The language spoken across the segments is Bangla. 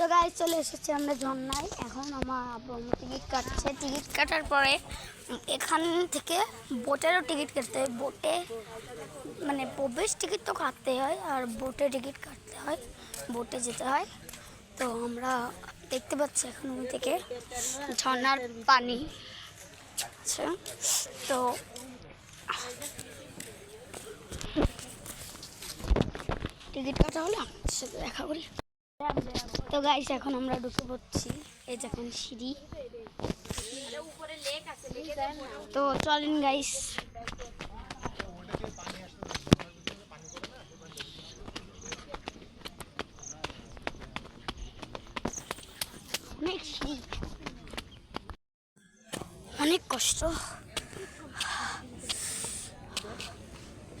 তো গাইজ চলে এসেছি আমরা ঝর্ণায়। এখন আমার আব্বু টিকিট কাটছে। টিকিট কাটার পরে এখান থেকে বোটেরও টিকিট কাটতে হয়। বোটে মানে প্রবেশ টিকিট তো কাটতে হয়, আর বোটে টিকিট কাটতে হয়, বোটে যেতে হয়। তো আমরা দেখতে পাচ্ছি এখন ওই থেকে ঝর্নার পানি আচ্ছা তো টিকিট কাটা হলো? সাথে দেখা করি। তো গাইস এখন আমরা ঢুকে পড়ছি। এই দেখেন সিঁড়ি। তো চলেন গাইস অনেক অনেক কষ্ট।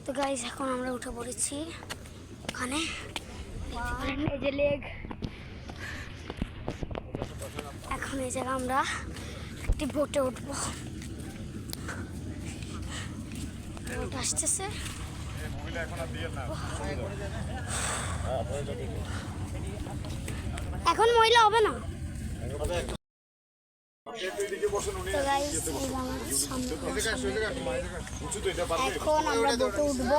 তো গাইস এখন আমরা উঠে পড়েছি। ওখানে। এই যে লেগ এখন এই জায়গায় আমরা একটি বোটে উঠবো। বোট আসতেছে। এখন মহিলা হবে না? এখন আমরা বোটে উঠবো।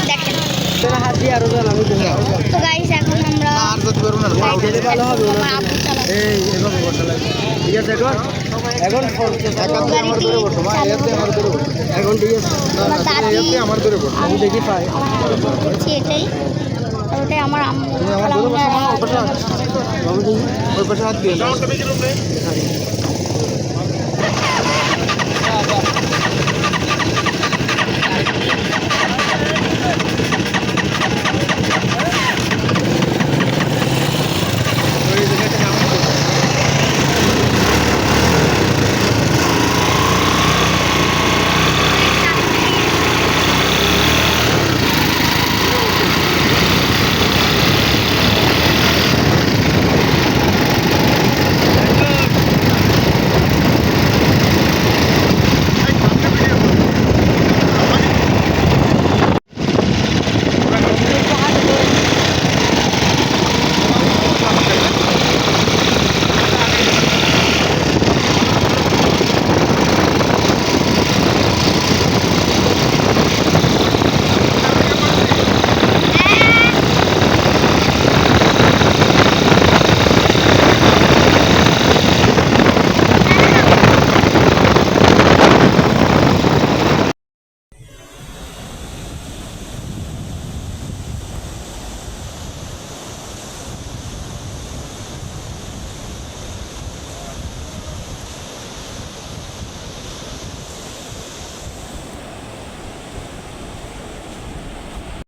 তো গাইস এখন আমরা বাইক চালাবো। আমার আব্বু চালাবে। এই এভাবে বসা লাগবে। ঠিক আছে এখন? এখন। এখন ঠিক আছে আমার আমার ধরে বসো। আমি দেখি পাই। আমার এটাই। ওটাই আম্মু পাশে হাত দিয়ে